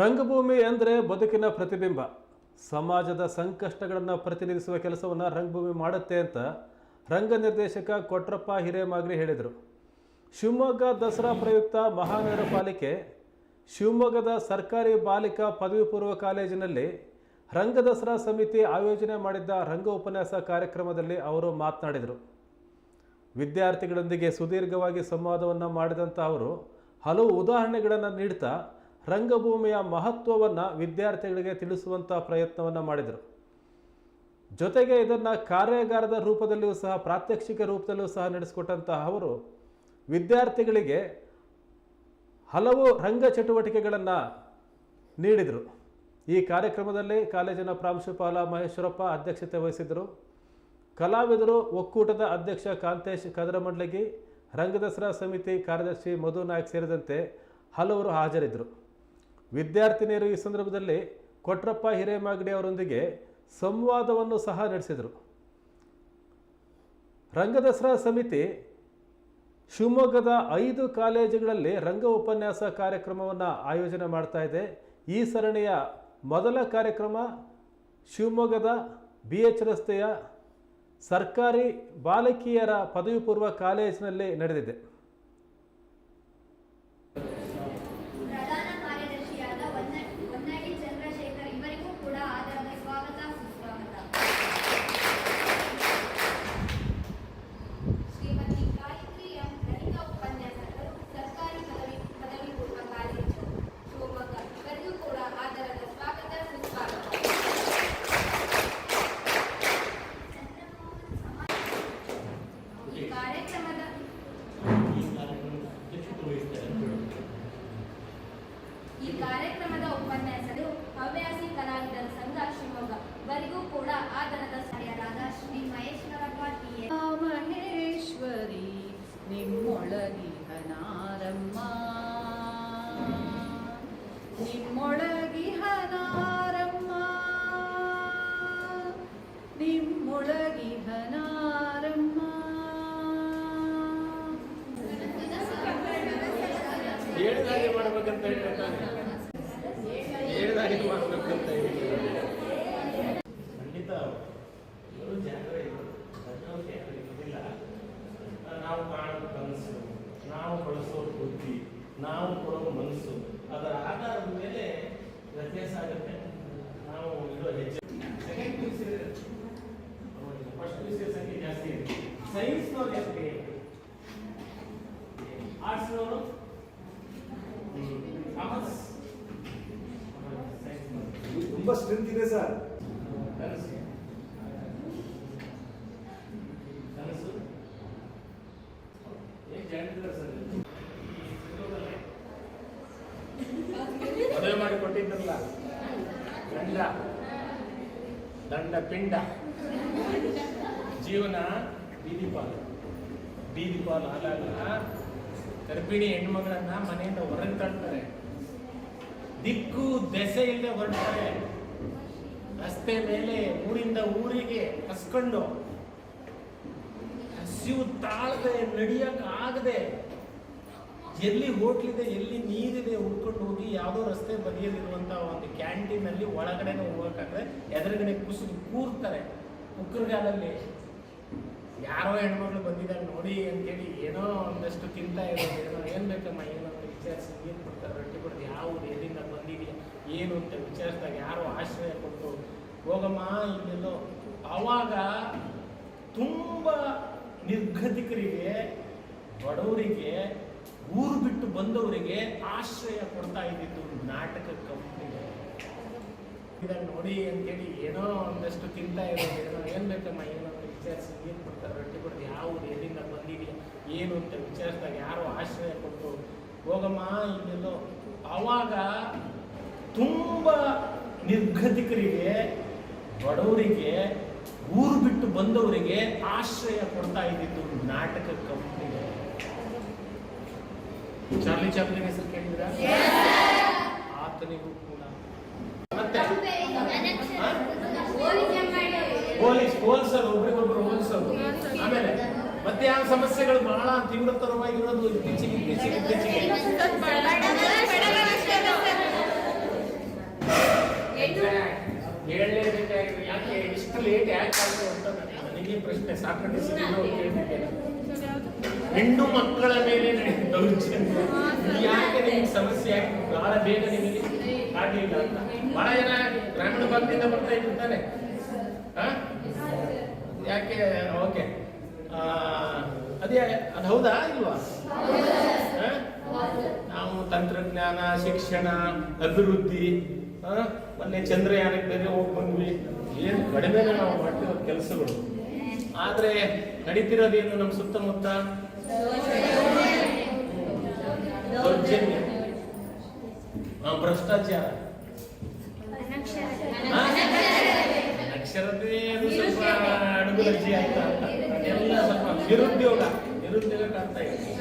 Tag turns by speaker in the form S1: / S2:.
S1: ರಂಗಭೂಮಿ ಅಂದರೆ ಬದುಕಿನ ಪ್ರತಿಬಿಂಬ. ಸಮಾಜದ ಸಂಕಷ್ಟಗಳನ್ನು ಪ್ರತಿನಿಧಿಸುವ ಕೆಲಸವನ್ನು ರಂಗಭೂಮಿ ಮಾಡುತ್ತೆ ಅಂತ ರಂಗ ನಿರ್ದೇಶಕ ಕೊಟ್ರಪ್ಪ ಹಿರೇಮಾಗ್ರಿ ಹೇಳಿದರು. ಶಿವಮೊಗ್ಗ ದಸರಾ ಪ್ರಯುಕ್ತ ಮಹಾನಗರ ಪಾಲಿಕೆ, ಶಿವಮೊಗ್ಗದ ಸರ್ಕಾರಿ ಬಾಲಿಕಾ ಪದವಿ ಪೂರ್ವ ಕಾಲೇಜಿನಲ್ಲಿ ರಂಗ ದಸರಾ ಸಮಿತಿ ಆಯೋಜನೆ ಮಾಡಿದ್ದ ರಂಗ ಉಪನ್ಯಾಸ ಕಾರ್ಯಕ್ರಮದಲ್ಲಿ ಅವರು ಮಾತನಾಡಿದರು. ವಿದ್ಯಾರ್ಥಿಗಳೊಂದಿಗೆ ಸುದೀರ್ಘವಾಗಿ ಸಂವಾದವನ್ನು ಮಾಡಿದಂಥ ಅವರು ಹಲವು ಉದಾಹರಣೆಗಳನ್ನು ನೀಡ್ತಾ ರಂಗಭೂಮಿಯ ಮಹತ್ವವನ್ನು ವಿದ್ಯಾರ್ಥಿಗಳಿಗೆ ತಿಳಿಸುವಂಥ ಪ್ರಯತ್ನವನ್ನು ಮಾಡಿದರು. ಜೊತೆಗೆ ಇದನ್ನು ಕಾರ್ಯಾಗಾರದ ರೂಪದಲ್ಲಿಯೂ ಸಹ, ಪ್ರಾತ್ಯಕ್ಷಿಕ ರೂಪದಲ್ಲೂ ಸಹ ನಡೆಸಿಕೊಟ್ಟಂತಹ ಅವರು ವಿದ್ಯಾರ್ಥಿಗಳಿಗೆ ಹಲವು ರಂಗ ಚಟುವಟಿಕೆಗಳನ್ನು ನೀಡಿದರು. ಈ ಕಾರ್ಯಕ್ರಮದಲ್ಲಿ ಕಾಲೇಜಿನ ಪ್ರಾಂಶುಪಾಲ ಮಹೇಶ್ವರಪ್ಪ ಅಧ್ಯಕ್ಷತೆ ವಹಿಸಿದರು. ಕಲಾವಿದರು ಒಕ್ಕೂಟದ ಅಧ್ಯಕ್ಷ ಕಾಂತೇಶ್ ಕದರಮಂಡ್ಲಗಿ, ರಂಗದಸರಾ ಸಮಿತಿ ಕಾರ್ಯದರ್ಶಿ ಮಧು ನಾಯಕ್ ಸೇರಿದಂತೆ ಹಲವರು ಹಾಜರಿದ್ದರು ವಿದ್ಯಾರ್ಥಿನಿಯರು ಈ ಸಂದರ್ಭದಲ್ಲಿ ಕೊಟ್ರಪ್ಪ ಹಿರೇಮಾಗಡಿ ಅವರೊಂದಿಗೆ ಸಂವಾದವನ್ನು ಸಹ ನಡೆಸಿದರು. ರಂಗದಸರಾ ಸಮಿತಿ ಶಿವಮೊಗ್ಗದ ಐದು ಕಾಲೇಜುಗಳಲ್ಲಿ ರಂಗ ಉಪನ್ಯಾಸ ಕಾರ್ಯಕ್ರಮವನ್ನು ಆಯೋಜನೆ ಮಾಡ್ತಾ ಇದೆ. ಈ ಸರಣಿಯ ಮೊದಲ ಕಾರ್ಯಕ್ರಮ ಶಿವಮೊಗ್ಗದ ಬಿ ಎಚ್ ರಸ್ತೆಯ ಸರ್ಕಾರಿ ಬಾಲಕಿಯರ ಪದವಿ ಪೂರ್ವ ಕಾಲೇಜಿನಲ್ಲಿ ನಡೆದಿದೆ.
S2: ಹೇಳ್ದಾಗೆ ಮಾಡ್ಬೇಕಂತ ಹೇಳ್ತಾನೆ ಹೇಳ್ದಾಗೆ ಮಾಡ್ಬೇಕಂತ ಹೇಳಿ ಖಂಡಿತ ಇವರು ಅದಕ್ಕೆ ಇದಿಲ್ಲ ನಾವು ಕಾಣೋ ಕನಸು, ನಾವು ಬಳಸೋ ಬುದ್ಧಿ, ನಾವು ಕೊಡೋ ಮನಸ್ಸು, ಅದರ ಆಧಾರದ ಮೇಲೆ ವ್ಯತ್ಯಾಸ ಆಗುತ್ತೆ. ನಾವು ಇಡೋ ಹೆಜ್ಜೆ. Second P C first P C ಸಂಖ್ಯೆ ಜಾಸ್ತಿ ಇದೆ ಸೈನ್ಸ್ನವ್ರು ಜಾಸ್ತಿ
S3: ತುಂಬಾ ಸ್ಟ್ರೆಂತ್ ಇದೆ ಸರ್
S2: ಮದುವೆ ಮಾಡಿ ಕೊಟ್ಟಿದ್ರಲ್ಲ ಗಂಡ ದಂಡ, ಪಿಂಡ. ಜೀವನ, ಬೀದಿ ಪಾಲು. ಪಾಲು ಆದಾಗ ಗರ್ಭಿಣಿ ಹೆಣ್ಮಗಳನ್ನ ಮನೆಯಿಂದ ಹೊರಗೆ ತಳ್ತಾರೆ ದಿಕ್ಕು, ದೆಸೆ ಇಲ್ಲದೆ ಹೊರಡ್ತಾರೆ. ರಸ್ತೆ ಮೇಲೆ ಊರಿಂದ ಊರಿಗೆ ಹಸ್ಕೊಂಡು ಹಸಿವು ತಾಳದೆ ನಡಿಯಕ್ ಆಗದೆ ಎಲ್ಲಿ ಹೋಟ್ಲಿದೆ, ಎಲ್ಲಿ ನೀರಿದೆ ಹುಡ್ಕೊಂಡು ಹೋಗಿ ಯಾವುದೋ ರಸ್ತೆ ಬದಿಯಲ್ಲಿರುವಂತ ಒಂದು ಕ್ಯಾಂಟೀನ್ ಅಲ್ಲಿ ಒಳಗಡೆ ಹೋಗಕ್ಕಾಗದೆ ಎದುರುಗಡೆ ಕುಸಿದು ಕೂರ್ತಾರೆ. ಉಗ್ರಗಾಲಲ್ಲಿ ಯಾರೋ ಹೆಣ್ಮಕ್ಳು ಬಂದಿದ್ದಾರೆ ನೋಡಿ ಅಂತೇಳಿ ಏನೋ ಒಂದಷ್ಟು ತಿಂತಾ ಇರೋದು ಏನೋ ಏನ್ ಬೇಕಮ್ಮ, ಏನು ಅಂತ ವಿಚಾರಿಸಿ ಏನು ಕೊಡ್ತಾರೆ, ರೊಟ್ಟಿ ಕೊಡ್ತಾರೆ ಯಾವ ಊರು, ಎಲ್ಲಿಂದ ಬಂದಿದೆಯಾ, ಏನು ಅಂತ ವಿಚಾರಿಸಿದಾಗ ಯಾರೋ ಆಶ್ರಯ ಕೊಟ್ಟು ಹೋಗಮ್ಮ ಇಲ್ಲೆಲ್ಲೋ ಆವಾಗ ತುಂಬ ನಿರ್ಗತಿಕರಿಗೆ, ಬಡವರಿಗೆ, ಊರು ಬಿಟ್ಟು ಬಂದವರಿಗೆ ಆಶ್ರಯ ಕೊಡ್ತಾ ಇದ್ದಿದ್ದು ನಾಟಕ ಕಂಪನಿ ಇದನ್ನು ನೋಡಿ ಅಂತೇಳಿ ಏನೋ ಒಂದಷ್ಟು ತಿಂತಾ ಇರೋದು ಏನೋ ಏನ್ ಬೇಕಮ್ಮ, ಏನು ವಿಚಾರಿಸಿ ಏನು ಕೊಡ್ತಾರೆ, ರೊಟ್ಟಿ ಕೊಡ್ತಾರೆ, ಯಾವ ಊರು, ಎಲ್ಲಿಂದ ಬಂದಿದೆಯಾ, ಏನು ಅಂತ ವಿಚಾರಿಸಿದಾಗ ಯಾರು ಆಶ್ರಯ ಕೊಟ್ಟು ಹೋಗಮ್ಮ ಇಲ್ಲೆಲ್ಲೋ ಆವಾಗ ತುಂಬ ನಿರ್ಗತಿಕರಿಗೆ ಬಡವರಿಗೆ ಊರು ಬಿಟ್ಟು ಬಂದವರಿಗೆ ಆಶ್ರಯ ಕೊಡ್ತಾ ಇದ್ದಿದ್ದು ನಾಟಕ ಕಂಪನಿ ಚಾರ್ಲಿ ಚಾಪ್ಲಿನ್ ಹೆಸರು ಕೇಳಿದ್ರ ಆತನಿಗೂ ಕೂಡ ಮತ್ತೆ ಪೊಲೀಸ್ ಪೋಲ್ಸರು ಒಬ್ರಿಗೊಬ್ರು ಹೋಲಿಸೋದು ಆಮೇಲೆ ಮತ್ತೆ ಯಾವ ಸಮಸ್ಯೆಗಳು ಬಹಳ ತೀವ್ರತರವಾಗಿರೋದು ಇತ್ತೀಚೆಗೆ ಇತ್ತೀಚೆಗೆ ಇತ್ತೀಚೆಗೆ ಇಷ್ಟು ಲೇಟ್ ಯಾಕೆ ಆಯಿತು ಅಂತ ನನಗೆ- ನನಗೆ ಪ್ರಶ್ನೆ ಸಾಕಷ್ಟು ಕೇಳ್ತಿದ್ದೇನೆ ಹೆಣ್ಣು ಮಕ್ಕಳ ಮೇಲೆ ದೌರ್ಜನ್ಯ ಯಾಕೆ ನಿಮ್ಗೆ ಸಮಸ್ಯೆ ಆಗ್ತದೆ ಬಹಳ ಬೇಗ ನಿಮಗೆ ಆಗಲಿಲ್ಲ ಅಂತ. ಬಹಳ ಜನ ಗ್ರಾಮೀಣ ಭಾಗದಿಂದ ಬರ್ತಾ ಇರ್ತಾನೆ ಯಾಕೆ? ಓಕೆ. ಅದೇ ಅದು ಹೌದಾ ಇಲ್ವಾ? ನಾವು ತಂತ್ರಜ್ಞಾನ ಶಿಕ್ಷಣ ಅಭಿವೃದ್ಧಿ? ಮೊನ್ನೆ ಚಂದ್ರಯಾನಕ್ಕೆ ಬೇರೆ ಹೋಗಿ ಬಂದ್ವಿ. ಏನು ಕಡಿಮೆನೇ ನಾವು ಮಾಡ್ತಿರೋ ಕೆಲಸಗಳು? ಆದ್ರೆ ನಡೀತಿರೋದೇನು ನಮ್ಮ ಸುತ್ತಮುತ್ತ? ದೌರ್ಜನ್ಯ. ಭ್ರಷ್ಟಾಚಾರ? ಅಕ್ಷರತೆ ಸ್ವಲ್ಪ ಅಡುಗು ಆಯ್ತಾ ಅಂತ. ಎಲ್ಲ ಸ್ವಲ್ಪ ನಿರುದ್ಯೋಗ ನಿರುದ್ಯೋಗ ಕಾಣ್ತಾ ಇದೆ.